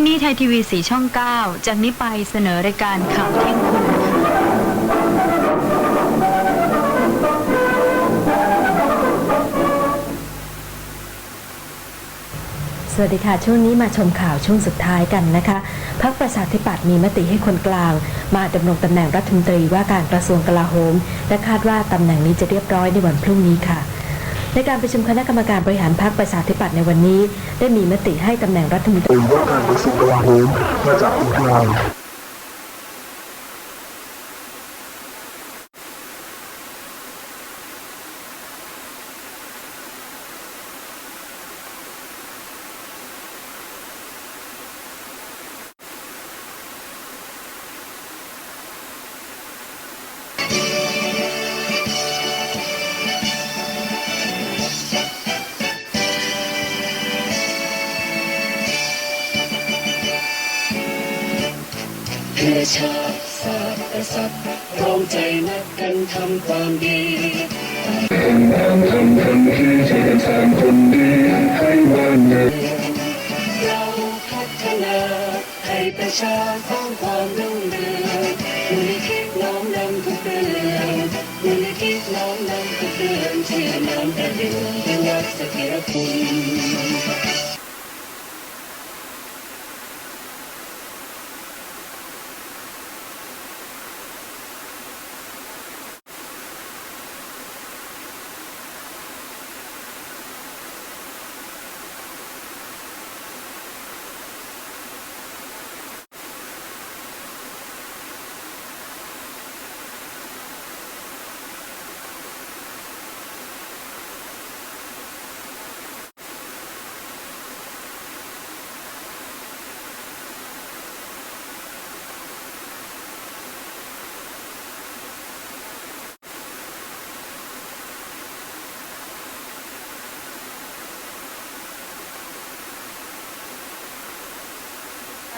ที่นี่ไทยทีวีสีช่อง 9 จากนี้ไปเสนอรายการข่าวเที่ยงคืนสวัสดีค่ะ ช่วงนี้มาชมข่าวช่วงสุดท้ายกันนะคะ พักประชาธิปัตย์มีมติให้คนกลาง มาดำรงตำแหน่งรัฐมนตรีว่าการกระทรวงกลาโหม และคาดว่าตำแหน่งนี้จะเรียบร้อยในวันพรุ่งนี้ค่ะ ในการประชุมคณะกรรมการบริหารพรรคประชาธิปัตย์ในวันนี้ ได้มีมติให้ตำแหน่งรัฐมนตรีว่าการกระทรวงกลาโหมมาจากคนก พื่อชาติศาสตร์กษัตริย์พร้อมใจนักกันทำความดีคนทางทำคนที่ช่วยกันสร้างคนดีให้บ้านเมืองเราพัฒนาให้ประชาสร้างความรุ่งเรืองมูลนิธิน้อมนำทุกเรื่องมูลนิธิน้อมนำทุกเรื่องเชื่อน้ำแต่ดินเป็นวัดสถิรคุณ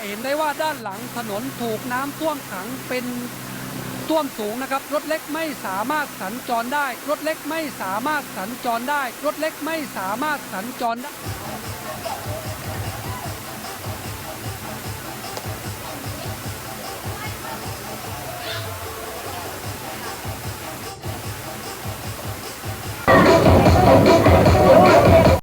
เห็นได้ว่าด้านหลังถนนถูกน้ำท่วมขังเป็นท่วมสูงนะครับ รถเล็กไม่สามารถสัญจรได้ รถเล็กไม่สามารถสัญจรได้ รถเล็กไม่สามารถสัญจรได้